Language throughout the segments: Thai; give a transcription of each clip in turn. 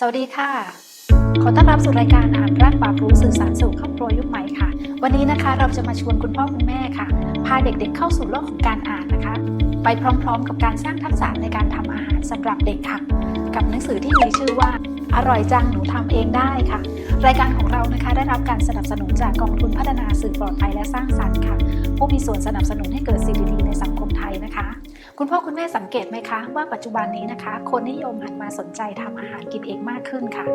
สวัสดีค่ะ ขอต้อนรับสู่รายการอ่านรักปราบรู้สื่อสารสู่ครอบครัวยุคใหม่ค่ะ วันนี้นะคะเราจะมาชวนคุณพ่อคุณแม่ค่ะ พาเด็กๆเข้าสู่โลกของการอ่านนะคะ ไปพร้อมๆ กับการสร้างทักษะในการทำอาหารสำหรับเด็กค่ะ กับหนังสือที่มีชื่อว่าอร่อยจังหนูทำเองได้ค่ะ รายการของเรานะคะได้รับการสนับสนุนจากกองทุนพัฒนาสื่อปลอดภัยและสร้างสรรค์ค่ะ ผู้มีส่วนสนับสนุนให้เกิดสิ่งดีๆในสังคมไทยนะคะ คุณพ่อคุณแม่สังเกตไหมคะ ว่าปัจจุบันนี้นะคะ คนนิยมหันมาสนใจทำอาหารกินเองมากขึ้นค่ะ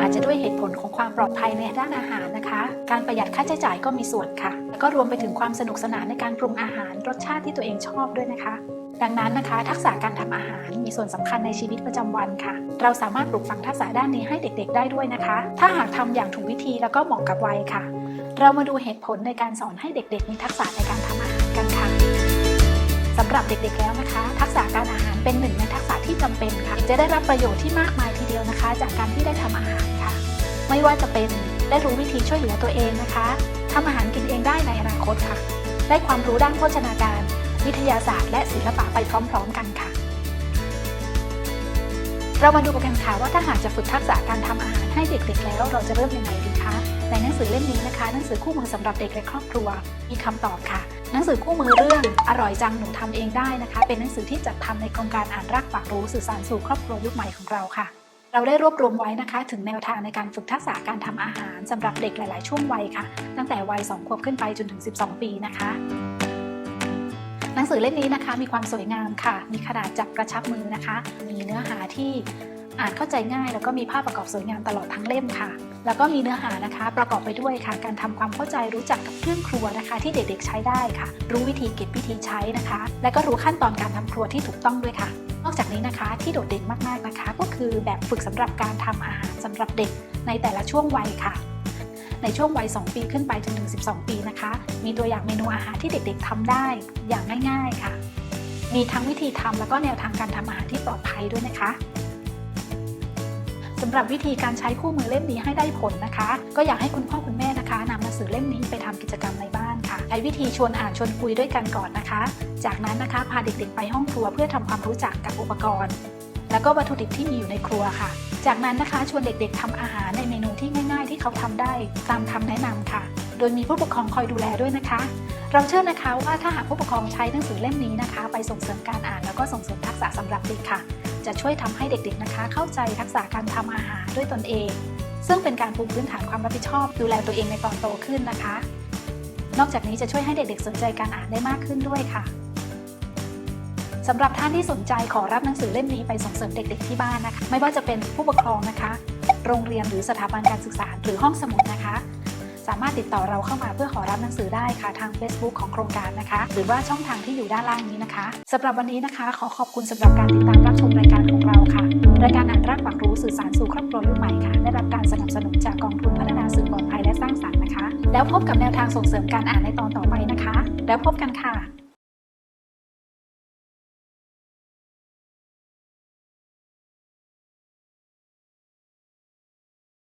อาจจะด้วยเหตุผลของความปลอดภัยในด้านอาหารนะคะ การประหยัดค่าใช้จ่ายก็มีส่วนค่ะแล้วก็รวมไปถึงความสนุกสนานในการปรุงอาหารรสชาติที่ตัวเองชอบด้วยนะคะ ดังนั้นนะคะ ทักษะการทำอาหารมีส่วนสำคัญในชีวิตประจำวันค่ะ เราสามารถปลูกฝังทักษะด้านนี้ให้เด็ก ๆ ได้ด้วยนะคะ ถ้าหากทำอย่างถูกวิธีแล้วก็เหมาะกับวัยค่ะ เรามาดูเหตุผลในการสอนให้เด็ก ๆ มีทักษะในการทำอาหารกันค่ะ สำหรับเด็กๆแล้วนะคะ ทักษะการอาหารเป็นหนึ่งในทักษะที่จำเป็นค่ะ จะได้รับประโยชน์ที่มากมายทีเดียวนะคะ จากการที่ได้ทำอาหารค่ะ ไม่ว่าจะเป็นได้รู้วิธีช่วยเหลือตัวเองนะคะทำอาหารกินเองได้ในอนาคตค่ะ ได้ความรู้ด้านโภชนาการ วิทยาศาสตร์ และศิลปะไปพร้อม ๆ กันค่ะ เรามาดูกันค่ะว่าถ้าหากจะฝึกทักษะการทำอาหารให้เด็กๆ แล้วเราจะเริ่มยังไงดีคะในหนังสือเล่มนี้นะคะ หนังสือคู่มือสำหรับเด็กและครอบครัว มีคำตอบค่ะ หนังสือคู่มือเรื่องอร่อยจังหนูทำเองได้นะคะ เป็นหนังสือที่จัดทำในโครงการอ่านรักปากรู้สื่อสารสู่ครอบครัวยุคใหม่ของเราค่ะ เราได้รวบรวมไว้นะคะ ถึงแนวทางในการฝึกทักษะการทำอาหารสำหรับเด็กหลาย ๆ ช่วงวัยค่ะ ตั้งแต่วัย2ขวบขึ้นไปจนถึง 12 ปีนะคะ หนังสือเล่มนี้นะคะ มีความสวยงามค่ะ มีขนาดจับกระชับมือนะคะ มีเนื้อหาที่ อ่านเข้าใจง่าย แล้วก็มีภาพประกอบสวยงามตลอดทั้งเล่มค่ะ แล้วก็มีเนื้อหานะคะ ประกอบไปด้วยค่ะ การทำความเข้าใจรู้จักกับเครื่องครัวนะคะ ที่เด็กๆใช้ได้ค่ะ รู้วิธีเก็บวิธีใช้นะคะ และก็รู้ขั้นตอนการทำครัวที่ถูกต้องด้วยค่ะ นอกจากนี้นะคะ ที่โดดเด่นมากๆนะคะ ก็คือแบบฝึกสำหรับการทำอาหารสำหรับเด็กในแต่ละช่วงวัยค่ะในช่วงวัย 2 ปีขึ้นไปจนถึง 12 ปีนะคะ มีตัวอย่างเมนูอาหารที่เด็กๆทำได้อย่างง่าย ๆ ค่ะ มีทั้งวิธีทำแล้วก็แนวทางการทำอาหารที่ปลอดภัยด้วยนะคะ สำหรับวิธีการใช้คู่มือเล่มนี้ให้ได้ผลนะคะ ก็อยากให้คุณพ่อคุณแม่นะคะนำหนังสือเล่มนี้ไปทำกิจกรรมในบ้านค่ะใช้วิธีชวนอ่านชวนคุยด้วยกันก่อนนะคะ จากนั้นนะคะพาเด็กๆ ไปห้องครัวเพื่อทำความรู้จักกับอุปกรณ์ แล้วก็วัตถุดิบที่มีอยู่ในครัวค่ะ จากนั้นนะคะชวนเด็กๆทำอาหารในเมนูที่ง่าย ๆ ที่เขาทำได้ตามคำแนะนำค่ะ โดยมีผู้ปกครองคอยดูแลด้วยนะคะเราเชื่อนะคะว่าถ้าหากผู้ปกครองใช้หนังสือเล่มนี้นะคะ ไปส่งเสริมการอ่านแล้วก็ส่งเสริมทักษะสำหรับเด็กค่ะ จะช่วยทำให้เด็กๆนะคะ เข้าใจทักษะการทำอาหารด้วยตนเอง ซึ่งเป็นการปูพื้นฐานความรับผิดชอบ ดูแลตัวเองในตอนโตขึ้นนะคะ นอกจากนี้จะช่วยให้เด็กๆ สนใจการอ่านได้มากขึ้นด้วยค่ะสำหรับท่านที่สนใจขอรับหนังสือเล่มนี้ไปส่งเสริมเด็กๆที่บ้านนะคะ ไม่ว่าจะเป็นผู้ปกครองนะคะ โรงเรียนหรือสถาบันการศึกษาหรือห้องสมุดนะคะ สามารถติดต่อเราเข้ามาเพื่อขอรับหนังสือได้ค่ะทาง Facebook ของโครงการนะคะ หรือว่าช่องทางที่อยู่ด้านล่างนี้นะคะสำหรับวันนี้นะคะ ขอขอบคุณสำหรับการติดตามรับชมรายการของเราค่ะ รายการอ่านรักปักรู้สื่อสารสู่ครอบครัวรุ่นใหม่ค่ะ ได้รับการสนับสนุนจากกองทุนพัฒนาสื่อปลอดภัยและสร้างสรรค์นะคะ แล้วพบกับแนวทางส่งเสริมการอ่านในตอนต่อไปนะคะ แล้วพบกันค่ะ